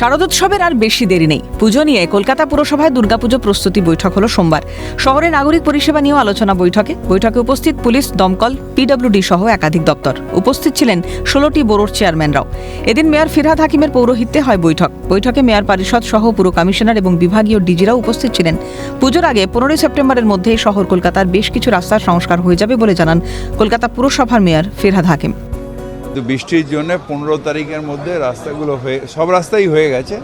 শারদোৎসবের আর বেশি দেরি নেই। পুজো নিয়ে কলকাতা পুরসভায় দুর্গাপুজো প্রস্তুতি বৈঠক হলো সোমবার। শহরে নাগরিক পরিষেবা নিয়েও আলোচনা বৈঠকে। বৈঠকে উপস্থিত পুলিশ, দমকল পিডব্লিউডি সহ একাধিক দপ্তর। উপস্থিত ছিলেন ষোলোটি বোরোর চেয়ারম্যানরাও। এদিন মেয়র ফিরহাদ হাকিমের পৌরোহিত্যে হয় বৈঠক। বৈঠকে মেয়র পরিষদ সহ পুর কমিশনার এবং বিভাগীয় ডিজিরাও উপস্থিত ছিলেন। পুজোর আগে পনেরোই সেপ্টেম্বরের মধ্যেই শহর কলকাতার বেশ কিছু রাস্তার সংস্কার হয়ে যাবে বলে জানান কলকাতা পুরসভার মেয়র ফিরহাদ হাকিম। কিন্তু বৃষ্টির জন্য পনেরো তারিখের মধ্যে রাস্তাগুলো হয়ে, সব রাস্তাই হয়ে গেছে।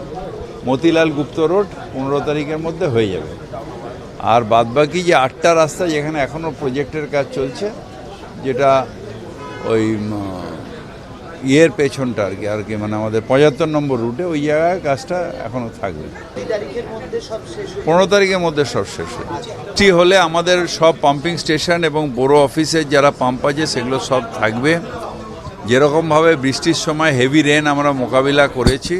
মতিলাল গুপ্ত রোড পনেরো তারিখের মধ্যে হয়ে যাবে। আর বাদবাকি যে আটটা রাস্তা যেখানে এখনও প্রজেক্টের কাজ চলছে, যেটা ওই ইয়ের পেছনটা আর কি আর কি মানে আমাদের পঁচাত্তর নম্বর রুটে ওই জায়গায় কাজটা এখনও থাকবে। পনেরো তারিখের মধ্যে সব শেষ হয়ে বৃষ্টি হলে আমাদের সব পাম্পিং স্টেশন এবং বড় অফিসের যারা পাম্প আছে, সেগুলো সব থাকবে। যেরকমভাবে বৃষ্টির সময় হেভি রেন আমরা মোকাবিলা করেছি,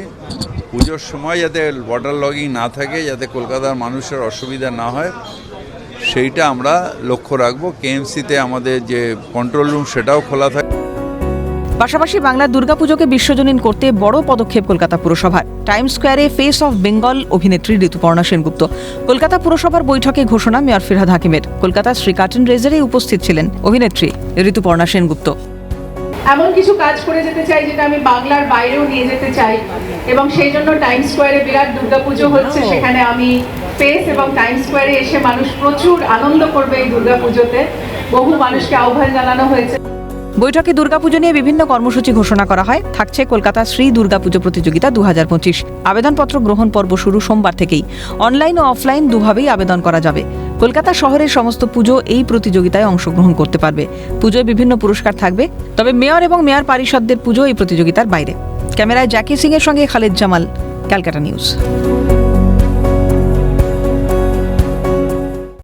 পুজোর সময় যাতে ওয়াটার লগিং না থাকে, যাতে কলকাতার মানুষের অসুবিধা না হয়, সেইটা আমরা লক্ষ্য রাখব। কেএমসিতে আমাদের যে কন্ট্রোল রুম সেটাও খোলা থাকে পাশাপাশি বাংলার দুর্গাপুজোকে বিশ্বজনীন করতে বড় পদক্ষেপ কলকাতা পুরসভার। টাইম স্কোয়ারে ফেস অফ বেঙ্গল অভিনেত্রী ঋতুপর্ণা সেনগুপ্ত। কলকাতা পুরসভার বৈঠকে ঘোষণা মেয়র ফিরহাদ হাকিমের। কলকাতার শ্রী কার্টন রেজারে উপস্থিত ছিলেন অভিনেত্রী ঋতুপর্ণা সেনগুপ্ত। এমন কিছু কাজ করে যেতে চাই যেটা আমি বাংলার বাইরেও নিয়ে যেতে চাই। এবং সেই জন্য টাইম স্কোয়ারে বিরাট দুর্গাপুজো হচ্ছে। সেখানে আমি ফেস এবং টাইম স্কোয়ারে এসে মানুষ প্রচুর আনন্দ করবে এই দুর্গাপুজোতে। বহু মানুষকে আহ্বান জানানো হয়েছে। বৈঠকে দুর্গাপুজো নিয়ে বিভিন্ন কর্মসূচি ঘোষণা করা হয়। থাকছে কলকাতা শ্রী দুর্গাপুজো প্রতিযোগিতা দু হাজার পঁচিশ। আবেদনপত্র গ্রহণ পর্ব শুরু সোমবার থেকেই। অনলাইন ও অফলাইন দুভাবেই আবেদন করা যাবে। কলকাতা শহরের সমস্ত পুজো এই প্রতিযোগিতায় অংশগ্রহণ করতে পারবে। পুজোয় বিভিন্ন পুরস্কার থাকবে, তবে মেয়র এবং মেয়র পারিষদদের পুজো এই প্রতিযোগিতার বাইরে। ক্যামেরায় জ্যাকি সিং এর সঙ্গে খালেদ জামাল, ক্যালকাটা নিউজ।